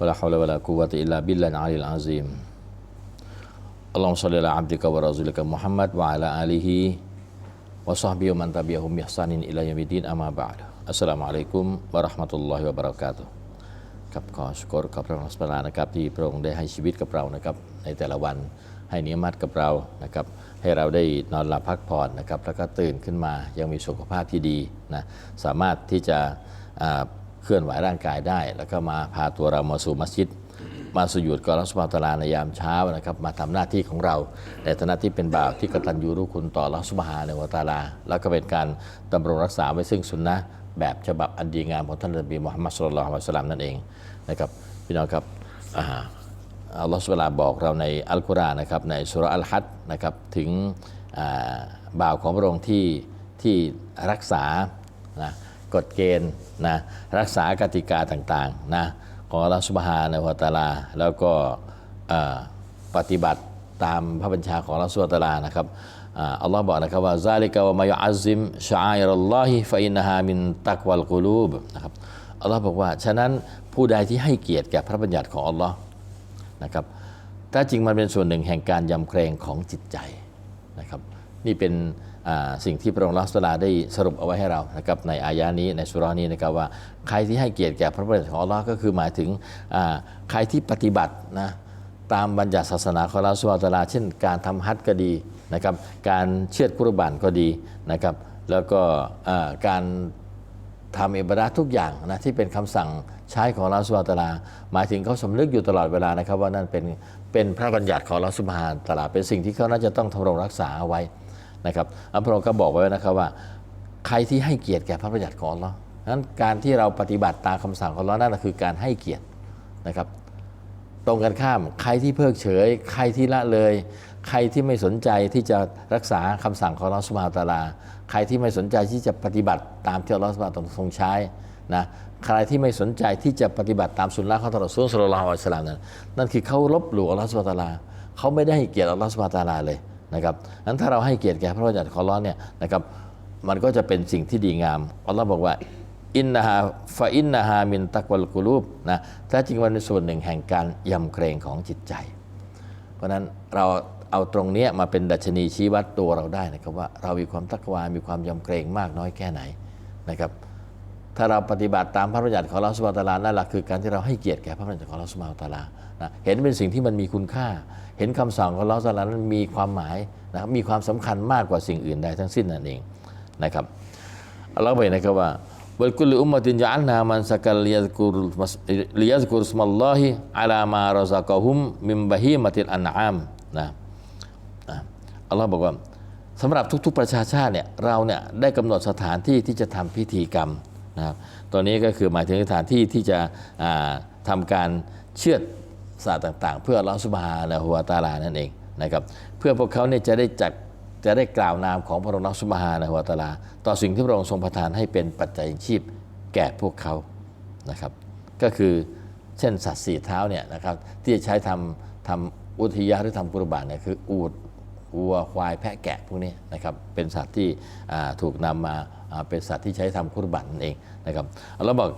ولا حول ولا قوة إلا بالله العلي العظيم اللهم صل على عبدك ورسولك محمد وعلى آله وصحبه ومن تبعهم بإحسان إلى يوم الدين أما بعد السلام عليكم ورحمة الله وبركاته ครับขอชกรกับพระองค์สปานะครับที่พระองค์ได้ให้ชีวิตกับเรานะครับในแต่ละวันให้นิยมัดกับเรานะครับให้เราได้นอนหลับพักผ่อนนะครับแล้วก็ตื่นขึ้นมายังมีสุขภาพที่ดีนะสามารถที่จะอ่า เคลื่อนไหวร่างกายได้ แล้วก็มาพาตัวเรามาสู่มัสยิด มาสุยุดกอรัสมาตาลาในยามเช้านะครับ มาทำหน้าที่ของเราในฐานะที่เป็นบ่าวที่กตัญญูรู้คุณต่อรัสมาฮาในวตาลา แล้วก็เป็นการดำรงรักษาไว้ซึ่งสุนนะแบบฉบับอันดีงามของท่านนบีมุฮัมมัดสุลลัลลอฮุอะลัยฮิวะสัลลัมนั่นเองนะครับพี่น้องครับอ่าอัลลอฮฺสุบฮานะฮูวลาบอกเราในอัลกุรอานนะครับในสุรอัลฮัดนะครับถึงบ่าวของพระองค์ที่ที่รักษานะ กฎเกณฑ์นะรักษากติกาต่างๆนะของอัสุบฮานะฮูวตะอาลา แล้วก็ปฏิบัติตามพระบัญชาของอัสุบฮาตะอาลานะครับอัลลอฮ์บอกนะครับว่าซาลิกะวะมายุอัซิมชาอิรัลลอฮิฟะอินฮามินตักวัลกุลูบนะครับอัลลอฮ์บอกว่า ฉะนั้นผู้ใดที่ให้เกียรติแก่พระบัญญัติของอัลลอฮ์นะครับถ้าจริงมันเป็นส่วนหนึ่งแห่งการยำเกรงของจิตใจนะครับ นี่เป็นสิ่งที่พระองค์ลักษณะได้สรุปเอาไว้ให้เรานะครับในอายานี้ในสุรานี้นะครับว่าใครที่ให้เกียรติแก่พระประเดชของอัลลอฮ์ก็คือหมายถึงใครที่ปฏิบัตินะตามบัญญัติศาสนาของลอสุบฮาตาลา เช่น การทำฮัจญ์ก็ดีนะครับการเชือดกุรบานก็ดีนะครับแล้วก็การทำอิบาทุกอย่างนะที่เป็นคำสั่งใช้ของลอสุบฮานตาลา หมายถึงเขาสำนึกอยู่ตลอดเวลานะครับ ว่านั่นเป็นเป็นพระบัญญัติของลอสุบฮานตะอาลา เป็นสิ่งที่เขาน่าจะต้องทำรงรักษาเอาไว้ นะครับอัลพระองค์ก็บอกไว้นะครับว่า ใครที่ให้เกียรติแก่พระบัญญัติของอัลลอฮ์นั้นการที่เราปฏิบัติตามคำสั่งของอัลลอฮ์นั่นคือการให้เกียรตินะครับ ตรงกันข้ามใครที่เพิกเฉย ใครที่ละเลย ใครที่ไม่สนใจที่จะรักษาคำสั่งของอัลลอฮฺสุบฮานตาลา ใครที่ไม่สนใจที่จะปฏิบัติตามที่อัลลอฮฺสุบฮานตะอาลาทรงใช้นะใครที่ไม่สนใจที่จะปฏิบัติตามสุนนะของท่านรอซูลศ็อลลัลลอฮุอะลัยฮิวะซัลลัมนั้นนั่นคือเขาลบหลู่อัลลอฮฺสุบฮานตาลาเขาไม่ได้ให้เกียรติอัลลอฮฺสุบฮานตาลาเลย นะครับนั้นถ้าเราให้เกียรติแก่พระบัญญัติของอัลลอฮ์เนี่ยนะครับมันก็จะเป็นสิ่งที่ดีงามอัลลอฮ์บอกว่าอินนาฮาฟาอินนาฮามินตักวัลกุลูบนะแท้จริงมันเป็นส่วนหนึ่งแห่งการยำเกรงของจิตใจ เพราะฉะนั้นเราเอาตรงนี้มาเป็นดัชนีชี้วัดตัวเราได้นะครับว่าเรามีความตักวา มีความยำเกรงมากน้อยแค่ไหนนะครับ ถ้าเราปฏิบัติตามพระบัญญัติของเราสุบาตาลานั่นแหละคือการที่เราให้เกียรติแก่พระบัญญัติของเราสุบาตาลานะเห็นเป็นสิ่งที่มันมีคุณค่า เห็นคำสั่งของเราสุบาตาลานั้นมีความหมายนะครับมีความสำคัญมากกว่าสิ่งอื่นใดทั้งสิ้นนั่นเองนะครับอัลลอฮ์บอกนะครับว่าวัลกุลอุมมะตินจะอัลนามันสักลลิยัซกุรลิยัซกุรสมัลลอฮิอัลามารซากะฮุมมิมบะฮีมติลอันอามนะอะอัลลอฮ์บอกว่าสำหรับทุกๆประชาชาติเนี่ยเราเนี่ยได้กำหนดสถานที่ที่จะทำพิธีกรรม นะครับตัวนี้ก็คือหมายถึงสถานที่ที่จะอ่าทำการเชื่อดสัตว์ต่างๆ เพื่อลอสุบฮานะฮูวตาลานั่นเองนะครับเพื่อพวกเขาเนี่ยจะได้จัดจะได้กล่าวนามของพระองค์สุบฮานะฮูวตาลา ต่อสิ่งที่พระองค์ทรงประทานให้เป็นปัจจัยชีพแก่พวกเขานะครับก็คือเช่นสัตว์สี่เท้าเนี่ยนะครับที่จะใช้ทำทำอุทยาหรือทำกุรบานเนี่ยคืออูดวัวควายแพะแกะพวกนี้นะครับเป็นสัตว์ที่ถูกนำมาอ่า เป็นสัตว์ที่ใช้ทำกุรบานนั่นเองนะครับอัลลอฮ์บอก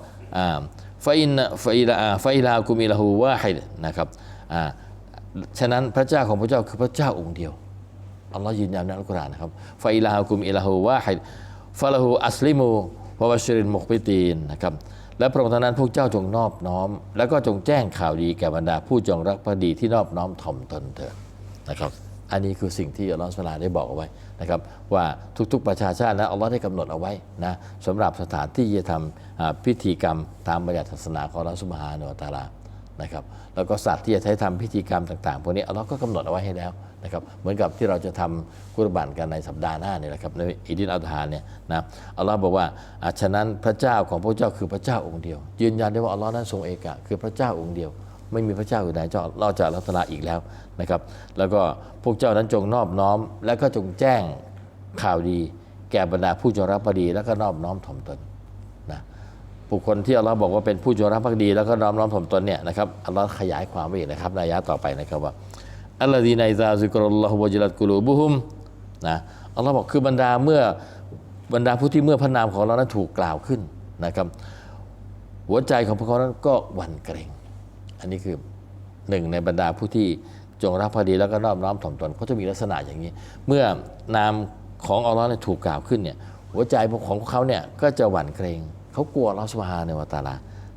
ฟาอินฟาอิลาฟาอิลากุมิลาหูวาฮิดนะครับอ่าฉะนั้นพระเจ้าของพระเจ้าคือพระเจ้าองค์เดียวอัลลอฮ์ยืนยันในอัลกุรอานนะครับฟาอิลากุมอิลาหูวาฮิดฟาลาหูอัสลิมูวะบัชรินมุกปิตีนนะครับและพระองค์ท่านั้นพวกเจ้าจงนอบน้อม แล้วก็จงแจ้งข่าวดีแก่บรรดาผู้จงรักภักดีที่นอบน้อมถ่อมตนเถิดนะครับ อันนี้คือสิ่งที่อัลลอฮฺสุลาได้บอกเอาไว้นะครับว่าทุกๆประชาชาตินะอัลลอฮ์ได้กำหนดเอาไว้นะสำหรับสถานที่จะทำพิธีกรรมตามบัญญัติศาสนาของอัลลอฮฺสุบฮานะฮูวตาลานะครับแล้วก็สัตว์ที่จะใช้ทำพิธีกรรมต่างๆพวกนี้อัลลอฮ์ก็กำหนดเอาไว้ให้แล้วนะครับเหมือนกับที่เราจะทำกุรบานกันในสัปดาห์หน้าเนี่ยแหละครับในอีดินอัลฮานเนี่ยนะอัลลอฮ์บอกว่าอะฉะนั้นพระเจ้าของพระเจ้าคือพระเจ้าองค์เดียว ยืนยันได้ว่าอัลลอฮ์นั้นทรงเอกะคือพระเจ้าองค์เดียว ไม่มีพระเจ้าอื่นใดเจ้าเราจะลัตลาอีกแล้วนะครับ แล้วก็พวกเจ้านั้นจงนอบน้อม และก็จงแจ้งข่าวดี แก่บรรดาผู้จงรักภักดี แล้วก็นอบน้อมถ่อมตนนะบุคคลที่อัลลอฮ์บอกว่าเป็นผู้จงรักภักดี แล้วก็นอมน้อมถ่อมตนเนี่ยนะครับอัลลอฮ์ขยายความไว้อีกนะครับในอายะต่อไปนะครับว่าอัลลอฮีในซาซิกรุลลอฮุวะจิลัตกุลูบุฮุมนะอัลลอฮ์บอกคือบรรดาเมื่อบรรดาผู้ที่เมื่อพระนามของเรานั้นถูกกล่าวขึ้นนะครับ หัวใจของพวกเขานั้นก็หวั่นเกรง อันนี้คือหนึ่งในบรรดาผู้ที่จงรักภักดีแล้วก็นอบน้อมถ่อมตนเขาจะมีลักษณะอย่างนี้ เมื่อนามของอัลลอฮ์เนี่ยถูกกล่าวขึ้นเนี่ยหัวใจของเขาเนี่ยก็จะหวั่นเกรงเขากลัวอัลอสุบฮาในวตาลา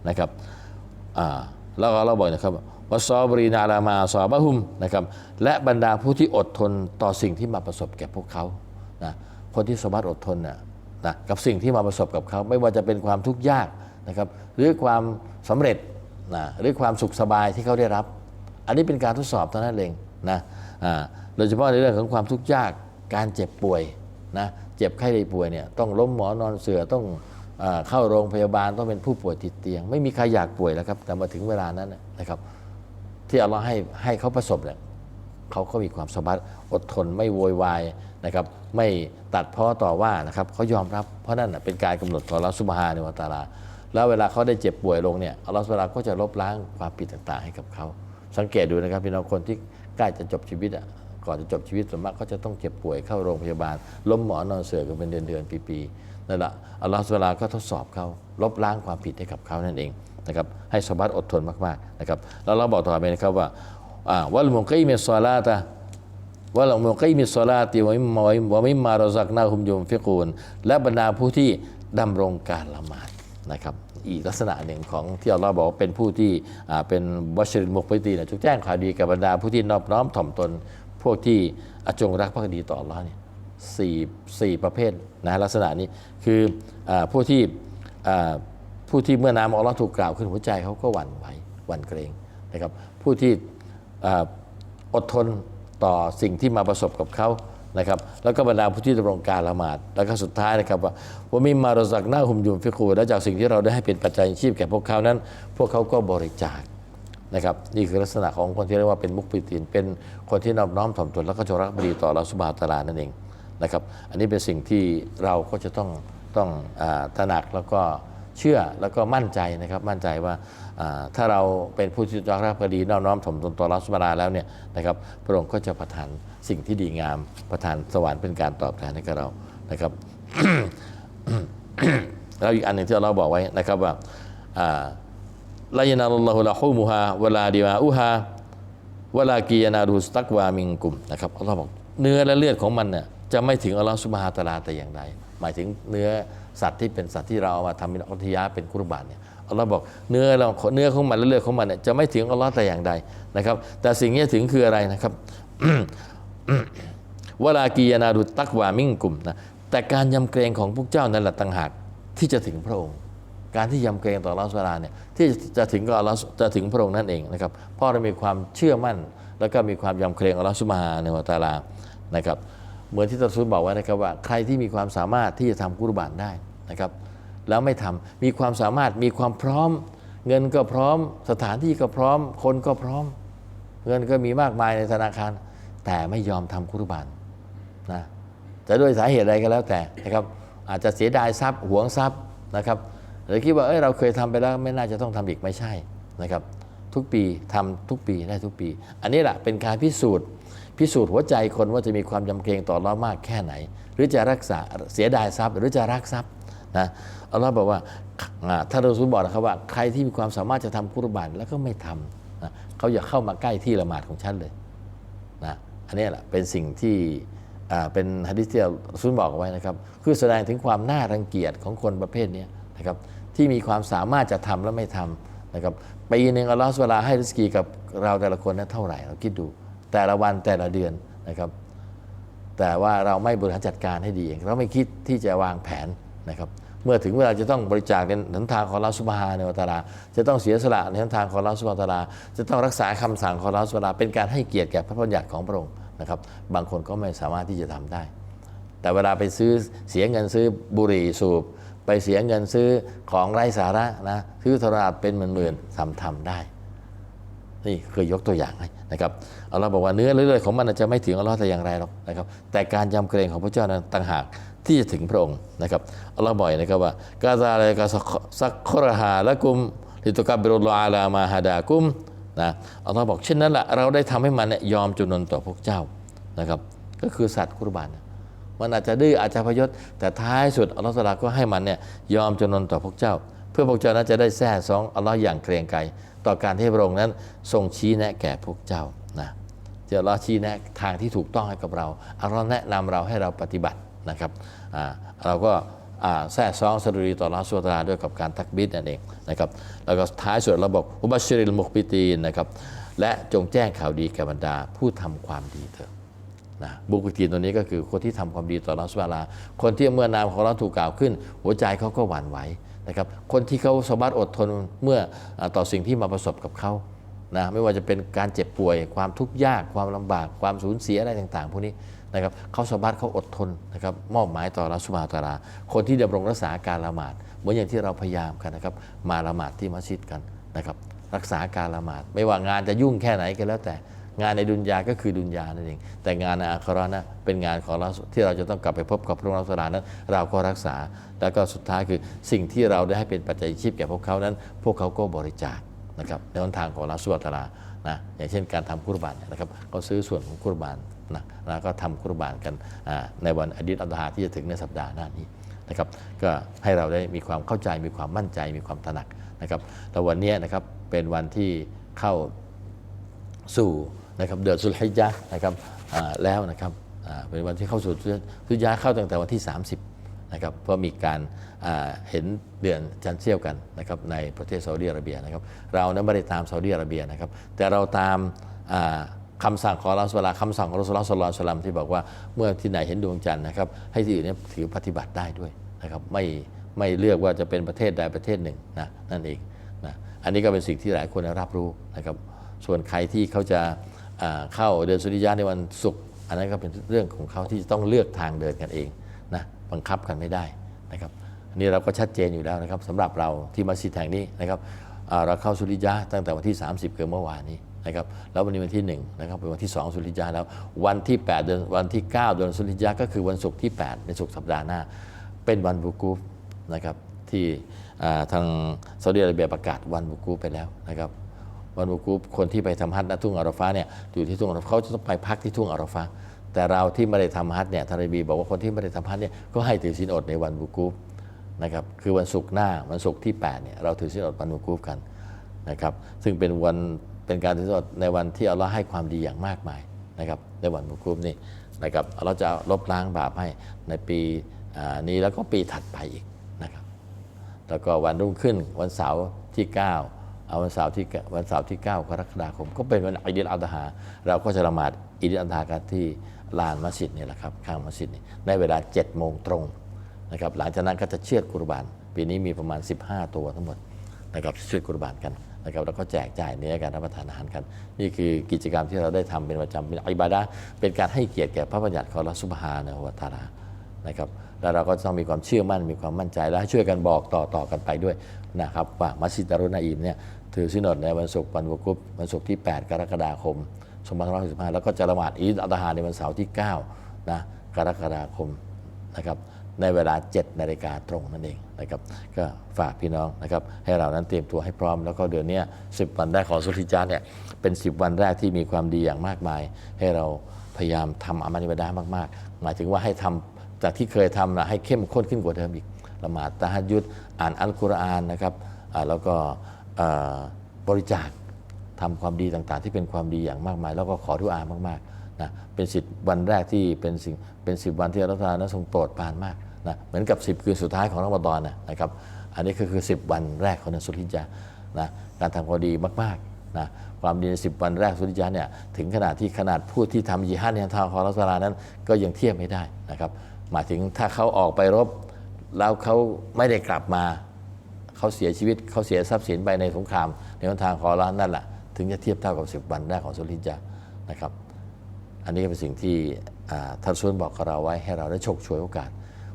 นะครับแล้วก็เราบอกนะครับว่าซอบรีนาลามาซอบะฮุมนะครับและบรรดาผู้ที่อดทนต่อสิ่งที่มาประสบแก่พวกเขานะคนที่สามารถอดทนนะนะกับสิ่งที่มาประสบกับเขา ไม่ว่าจะเป็นความทุกข์ยากนะครับหรือความสำเร็จ นะหรือความสุขสบายที่เขาได้รับ อันนี้เป็นการทดสอบเท่านั้นเองนะโดยเฉพาะในเรื่องของความทุกข์ยากการเจ็บป่วยนะเจ็บไข้ได้ป่วยเนี่ยต้องล้มหมอนอนเสือต้องอเข้าโรงพยาบาลต้องเป็นผู้ป่วยติดเตียง ไม่มีใครอยากป่วยแล้วครับ แต่มาถึงเวลานั้นนะครับ ที่อัลลอฮ์ให้ให้เขาประสบเนี่ยเขาก็มีความสามารถอดทนไม่โวยวายนะครับ ไม่ตัดพ้อต่อว่านะครับเขายอมรับเพราะนั่นเป็นการกำหนดของอัลลอฮ์ซุบฮาในวตาลา แล้วเวลาเขาได้เจ็บป่วยลงเนี่ยอัลลอฮ์ซุบฮานะฮูวลาก็จะลบล้างความผิดต่างๆ ให้กับเขา สังเกตดูนะครับพี่น้องคนที่ใกล้จะจบชีวิตอะก่อนจะจบชีวิตส่วนมากก็จะต้องเจ็บป่วยเข้าโรงพยาบาล ล้มหมอนนอนเสือกันเป็นเดือนๆปีๆนั่นแหละอัลลอฮ์ซุบฮานะฮูวลาก็ทดสอบเขาลบล้างความผิดให้กับเขานั่นเองนะครับให้สมบัติอดทนมากๆนะครับแล้วเราบอกต่อไปนะครับว่าวัลมุกีมิสซอลาตะว่าเรามุกีมิสซอลาติวะมิมมาวะมิมมารซักนาฮุมยุมฟิกูนและบรรดาผู้ที่ดำรงการละหมาด นะครับอีกลักษณะหนึ่งของที่อัลลอฮ์บอกว่าเป็นผู้ที่เป็นบัชรินมุกปิตีนะจุกแจ้งข่าวดีกับบรรดาผู้ที่นอบน้อมถ่อมตน พวกที่อจงรักภักดีต่ออัลลอฮ์เนี่ยสี่สี่ประเภทนะลักษณะนี้คืออผู้ที่ผู้ที่เมื่อนามอัลลอฮ์ถูกกล่าวขึ้นหัวใจเขาก็หวั่นไหวหวั่นเกรงนะครับผู้ที่อดทนต่อสิ่งที่มาประสบกับเขา นะครับแล้วก็บรรดาผู้ที่ดำรงการละหมาดแล้วก็สุดท้ายนะครับว่าว่ามีมารซักหน้าหุมยุมฟิคูและจากสิ่งที่เราได้ให้เป็นปัจจัยชีพแก่พวกเขานั้น พวกเขาก็บริจาคนะครับนี่คือลักษณะของคนที่เรียกว่าเป็นมุกปิตินเป็นคนที่นอบน้อมถ่อมตนแล้วก็จงรักภักดีต่อเราสุบาตาลานั่นเองนะครับอันนี้เป็นสิ่งที่เราก็จะต้องต้องอตระหนักแล้วก็เชื่อแล้วก็มั่นใจนะครับมั่นใจว่าถ้าเราเป็นผู้ที่จรักภักดีน้อมน้อมถ่อมตนต่อรัสุบาราแล้วเนี่ยนะครับพระองค์ก็จะประทาน สิ่งที่ดีงามประทานสวรรค์เป็นการตอบแทนให้กับเรานะครับแล้วอีกอันหนึ่งที่เราบอกไว้นะครับว่าลายนาลลอฮุลาฮูมุฮาวลาดิมาอุฮาวลากียนาดูสตักวามิงกุมนะครับอัลลอฮ์บอกเนื้อและเลือดของมันเนี่ยจะไม่ถึงอัลลอฮ์สุบฮานะฮูวะตาลาแต่อย่างใดหมายถึงเนื้อสัตว์ที่เป็นสัตว์ที่เราเอามาทำเป็นอัตยาเป็นกุรบานเนี่ยอัลลอฮ์บอกเนื้อเราเนื้อของมันและเลือดของมันเนี่ยจะไม่ถึงอัลลอฮ์แต่อย่างใดนะครับ แต่สิ่งที่ถึงคืออะไรนะครับ วลากียนาดุตักวามิงกุมนะแต่การยำเกรงของพวกเจ้านั่นแหละต่างหากที่จะถึงพระองค์ การที่ยำเกรงต่ออัลอสวาลาเนี่ยที่จะถึงกับอัลอฮฺจะถึงพระองค์นั่นเองนะครับเพราะเรามีความเชื่อมั่น แล้วก็มีความยำเกรงอัลลอฮฺสุบฮานะวะตาลานะครับเหมือนที่ตัสุลบอกไว้นะครับว่าใครที่มีความสามารถที่จะทำกุรบานได้นะครับแล้วไม่ทำมีความสามารถมีความพร้อม เงินก็พร้อม สถานที่ก็พร้อม คนก็พร้อม เงินก็มีมากมายในธนาคาร แต่ไม่ยอมทำกุรบานนะจะด้วยสาเหตุอะไรก็แล้วแต่นะครับ อาจจะเสียดายทรัพย์หวงทรัพย์นะครับหรือคิดว่าเอ้ยเราเคยทำไปแล้วไม่น่าจะต้องทำอีกไม่ใช่นะครับ ทุกปีทำทุกปีได้ทุกปี อันนี้แหละเป็นการพิสูจน์พิสูจน์หัวใจคนว่าจะมีความยำเกรงต่ออัลเลอมากแค่ไหน หรือจะรักษาเสียดายทรัพย์ หรือจะรักทรัพย์นะอัลลอฮ์บอกว่าถ้าเราสุบอกนะครับว่าใครที่มีความสามารถจะทำกุรบานแล้วก็ไม่ทำนะเขาอย่าเข้ามาใกล้ที่ละหมาดของฉันเลยนะ อันนี้แหละเป็นสิ่งที่เป็นฮะดิษที่ซุนบอกไว้นะครับ คือแสดงถึงความน่ารังเกียจของคนประเภทนี้นะครับที่มีความสามารถจะทำและไม่ทำนะครับปีหนึ่งอัลลอฮฺสุบฮานะฮูวลาให้ริสกีกับเราแต่ละคนนั้นเท่าไหร่เราคิดดู แต่ละวันแต่ละเดือนนะครับ แต่ว่าเราไม่บริหารจัดการให้ดีเองเราไม่คิดที่จะวางแผนนะครับ เมื่อถึงเวลาจะต้องบริจาคในหนทางของเราสุบฮาในวะตะอาลา จะต้องเสียสละในหนทางของเราสุบฮาตาลา จะต้องรักษาคำสั่งของเราสุบฮาตลา เป็นการให้เกียรติแก่พระบัญญัติของพระองค์นะครับ บางคนก็ไม่สามารถที่จะทำได้ แต่เวลาไปซื้อเสียเงินซื้อบุหรี่สูบ ไปเสียเงินซื้อของไร้สาระนะซื้อโทรศัพท์เป็นหมื่นๆทำทำได้นี่เคยยกตัวอย่างให้นะครับอัลลอฮ์บอกว่าเนื้อเลือดของมันจจะไม่ถึงอัลลอฮ์แต่อย่างไรหรอกนะครับแต่การยำเกรงของพระเจ้านั้นต่างหาก ที่จะถึงพระองค์นะครับอัลลอฮ์บอกนะครับว่ากาซาเลกาซักครหาละกุมลิตุกับบิรุลอาลามาฮาดากุมนะอัลลอฮ์บอกเช่นนั้นแหละเราได้ทำให้มันเนี่ยยอมจำนนต่อพวกเจ้านะครับ ก็คือสัตว์กุรบานนะมันอาจจะดื้ออาจจะพยศแต่ท้ายสุดอัลลอฮ์ตะอาลาก็ให้มันเนี่ยยอมจำนนต่อพวกเจ้า เพื่อพวกเจ้านั้นจะได้แท้ซองอัลลอฮ์อย่างเกรงไกรต่อการที่พระองค์นั้นทรงชี้แนะแก่พวกเจ้านะเดี๋ยวเราชี้แนะทางที่ถูกต้องให้กับเราอัลลอฮ์แนะนำเราให้เราปฏิบัติ นะครับเราก็อ่าแท้ซองสดุดีต่ออัลลอฮ์สุลตาด้วยกับการตักบิดนั่นเองนะครับแล้วก็ท้ายสุดเราบอกอุบัชริลมุกบิตีนนะครับและจงแจ้งข่าวดีแก่บรรดาผู้ทำความดีเถิดนะบุคคลตัวนี้ก็คือคนที่ทำความดีต่อรัสุลาคนที่เมื่อนามของเราถูกกล่าวขึ้น หัวใจเขาก็หวั่นไหวนะครับคนที่เขาสามารถอดทนเมื่อต่อสิ่งที่มาประสบกับเขานะไม่ว่าจะเป็นการเจ็บป่วยความทุกข์ยากความลำบากความสูญเสียอะไรต่าง ๆ พวกนี้ นะครับเขาสามารถเขาอดทนนะครับมอบหมายต่อรัสุมาตรา คนที่ดำรงรักษาการละหมาดเหมือนอย่างที่เราพยายามกันนะครับมาละหมาดที่มัสยิดกันนะครับรักษาการละหมาด ไม่ว่างานจะยุ่งแค่ไหนก็แล้วแต่งานในดุนยาก็คือดุนยานั่นเอง แต่งานในอาครานะเป็นงานของเราที่เราจะต้องกลับไปพบกับพระองค์สุลานั้น เราก็รักษา แล้วก็สุดท้ายคือสิ่งที่เราได้ให้เป็นปัจจัยชีพแก่พวกเขานั้น พวกเขาก็บริจาคนะครับในทางของลาสุวตารานะอย่างเช่นการทำคุรบานนะครับเขาซื้อส่วนของคุรบาน นะแล้วก็ทำคุรบานกันในวันอาทิตย์อัลฮาที่จะถึงในสัปดาห์หน้านี้นะครับก็ให้เราได้มีความเข้าใจมีความมั่นใจมีความตระหนักนะครับแล้ววันนี้นะครับเป็นวันที่เข้าสู่นะครับเดือนสุลฮิจญะนะครับแล้วนะครับเป็นวันที่เข้าสู่สุลฮิจญะเข้าตั้งแต่วันที่ 30นะครับเพราะมีการเห็นเดือนจันทร์เชี่ยวกันนะครับในประเทศซาอุดิอาระเบียนะครับเรานั้นไม่ได้ตามซาอุดิอาระเบียนะครับแต่เราตามา คำสั่งของอัสุลาคำสั่งของรอสุลลอฮฺสุลลัลลอฮุอะลัยฮิวะซัลลัมที่บอกว่าเมื่อที่ไหนเห็นดวงจันทร์นะครับให้ที่อื่นเนี่ยถือปฏิบัติได้ด้วยนะครับไม่ไม่เลือกว่าจะเป็นประเทศใดประเทศหนึ่งนะนั่นเองนะอันนี้ก็เป็นสิ่งที่หลายคนรับรู้นะครับส่วนใครที่เขาจะเข้าเดินสุริยะในวันศุกร์อันนั้นก็เป็นเรื่องของเขาที่จะต้องเลือกทางเดินกันเองนะบังคับกันไม่ได้นะครับอันนี้เราก็ชัดเจนอยู่แล้วนะครับสำหรับเราที่มัสยิดแห่งนี้นะครับเราเข้าสุริยะตั้งแต่วันที่ 30เกิดเมื่อวานนี้ นะครับแล้ววันนี้วันที่1นะครับเป็นวันที่ 2 สุริยะแล้ววันที่ 8 เดือนวันที่ 9 เดือนสุริยะก็คือวันศุกร์ที่ 8 ในศุกร์สัปดาห์หน้า เป็นวันบุกูฟนะครับที่ทางซาอุดิอาระเบียประกาศวันบุกูฟไปแล้วนะครับวันบุกูฟคนที่ไปทำฮัจญ์ณทุ่งอาราฟาเนี่ยอยู่ที่ทุ่งอาราฟาเขาจะต้องไปพักที่ทุ่งอาราฟาแต่เราที่ไม่ได้ทำฮัจญ์เนี่ยทานนบีบอกว่าคนที่ไม่ได้ทำฮัจญ์เนี่ยก็ให้ถือศีลอดในวันบุกูฟนะครับคือวันศุกร์หน้าวันศุกร์ที่8เนี่ยเราถือศีลอดวันบุกูฟกันนะครับซึ่งเป็นวัน เป็นการถือศีลในวันที่อัลลอฮ์ให้ความดีอย่างมากมายนะครับในวันบุกูฟนี่นะครับอัลลอฮ์จะลบล้างบาปให้ในปีนี้แล้วก็ปีถัดไปอีกนะครับแล้วก็วันรุ่งขึ้นวันเสาร์ที่ 9 เอาวันเสาร์ที่วันเสาร์ที่ 9 กรกฎาคม ก็เป็นวันอิดิลอัลตฮาเราก็จะละหมาดอิดิลอัลตฮากันที่ลานมัสยิดนี่แหละครับข้างมัสยิดนี่ในเวลา7โมงตรงนะครับหลังจากนั้นก็จะเชือดกุรบาน ปีนี้มีประมาณ 15 ตัวทั้งหมดนะครับเชือดกุรบานกัน นะครับแล้วก็แจกจ่ายในการรับประทานอาหารกัน นี่คือกิจกรรมที่เราได้ทำเป็นประจำเป็นอิบาดะเป็นการให้เกียรติแก่พระบัญญัติของอัลลอฮฺซุบฮานะฮูวตาลานะครับแล้วเราก็ต้องมีความเชื่อมั่นมีความมั่นใจและช่วยกันบอกต่อต่อกันไปด้วยนะครับว่ามัสยิดดารุนาอิมเนี่ยถือสินอดในวันศุกร์วันวุกุบวันศุกร์ที่ 8 กรกฎาคม2565แล้วก็จะละหมาดอีดอัลตฮาในวันเสาร์ที่9นะกรกฎาคมนะครับ ในเวลา 7 นาฬิกาตรงนั่นเองนะครับก็ฝากพี่น้องนะครับให้เรานั้นเตรียมตัวให้พร้อม แล้วก็เดือนนี้10 วันแรกของสุริจาเนี่ยเป็น 10 วันแรกที่มีความดีอย่างมากมาย ให้เราพยายามทำอามัลอิบดะห์มากๆ หมายถึงว่าให้ทำจากที่เคยทำนะให้เข้มข้นขึ้นกว่าเดิมอีกละหมาดตะฮัดยุดอ่านอัลกุรอานนะครับอ่าแล้วก็อ่าบริจาคทำความดีต่างๆ ที่เป็นความดีอย่างมากมาย แล้วก็ขอดุอามากๆ นะเป็นสิบวันแรกที่เป็นสิ่งเป็นสิบวันที่อัลลอฮฺตะอาลนั้นทรงโปรดปรานมากนะเหมือนกับสิบคืนสุดท้ายของรอมฎอนนะครับ อันนี้ก็คือสิบวันแรกของเดือนสุลฮิจญะห์นะการทำความดีมากๆนะความดีในสิบวันแรกสุลฮิจญะห์เนี่ยถึงขนาดที่ขนาดผู้ที่ทำยิฮัดในทางของอัลลาลนั้น ก็ยังเทียบไม่ได้นะครับหมายถึงถ้าเขาออกไปรบแล้วเขาไม่ได้กลับมาเขาเสียชีวิตเขาเสียทรัพย์สินไปในสงครามในหนทางของเรานั่นแหละถึงจะเทียบเท่ากับ 10 วันแรกของสุริยะนะครับ อันนี้ก็เป็นสิ่งที่ท่านซุนบอกกับเราไว้ให้เราได้ฉกฉวยโอกาส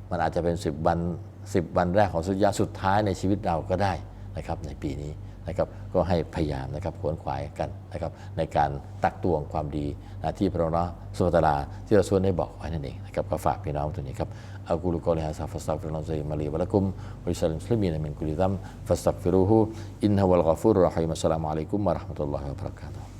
มันอาจจะเป็น 10 วัน 10 วันแรกของสุริยะสุดท้ายในชีวิตเราก็ได้นะครับในปีนี้นะครับก็ให้พยายามนะครับขวนขวายกันนะครับในการตักตวงความดีนะที่พระองค์สุตาราที่เราชวนได้บอกไว้นั่นเองนะครับก็ฝากพี่น้องตรงนี้ครับอักูลุกอลิฮะซาฟัสตักฟิรุลลอฮฺมาลีวะลักุมวะลิสลิมมุสลิมีนมินกุลิซัมฟัสตักฟิรูฮูอินฮะวัลกอฟูรุรรหีมอัสสลามุอะลัยกุมวะราะห์มะตุลลอฮิวะบะเราะกาตุฮ์